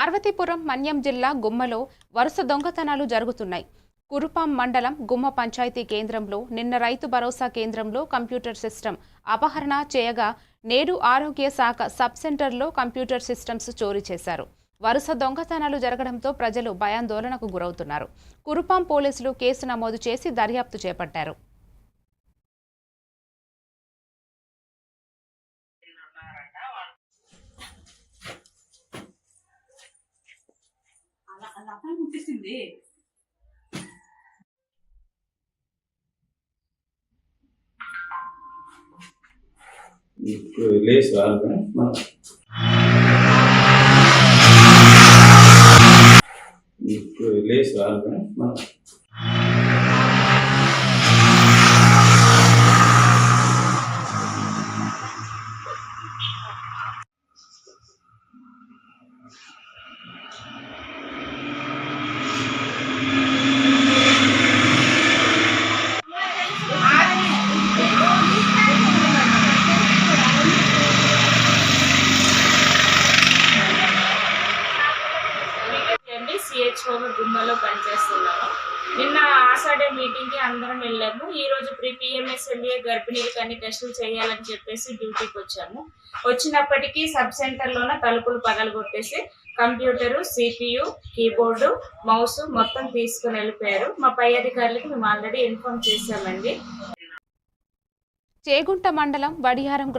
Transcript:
పార్వతీపురం మన్యం జిల్లా గుమ్మలో వరుస దొంగతనాలు జరుగుతున్నాయి. కురుపాం మండలం గుమ్మ పంచాయతీ కేంద్రంలో నిన్న రైతు భరోసా కేంద్రంలో కంప్యూటర్ సిస్టమ్ అపహరణ చేయగా నేడు ఆరోగ్య శాఖ సబ్ సెంటర్లో కంప్యూటర్ సిస్టమ్స్ చోరీ చేశారు. వరుస దొంగతనాలు జరగడంతో ప్రజలు భయాందోళనకు గురవుతున్నారు. కురుపాం పోలీసులు కేసు నమోదు చేసి దర్యాప్తు చేపట్టారు. అలా ముట్టేసింది లేచి రాదు. మనం లేచి రాదు. మనం అండి గుమ్మలో పనిచేస్తున్నాము. నిన్న ఆసాడే మీటింగ్కి అందరం వెళ్ళాము. ఈ రోజు ప్రీ పిఎంఎస్ఎల్ఏ గర్భిణీలకు అన్ని టెస్టులు చేయాలని చెప్పేసి డ్యూటీకి వచ్చాము. వచ్చినప్పటికీ సబ్ సెంటర్ లోన తలుపులు పగలగొట్టేసి కంప్యూటరు సిపియు కీబోర్డు మౌస్ మొత్తం తీసుకుని వెళ్ళిపోయారు. మా పై అధికారులకు మేము ఆల్రెడీ ఇన్ఫార్మ్ చేశామండి. చేగుంట మండలం వడియారం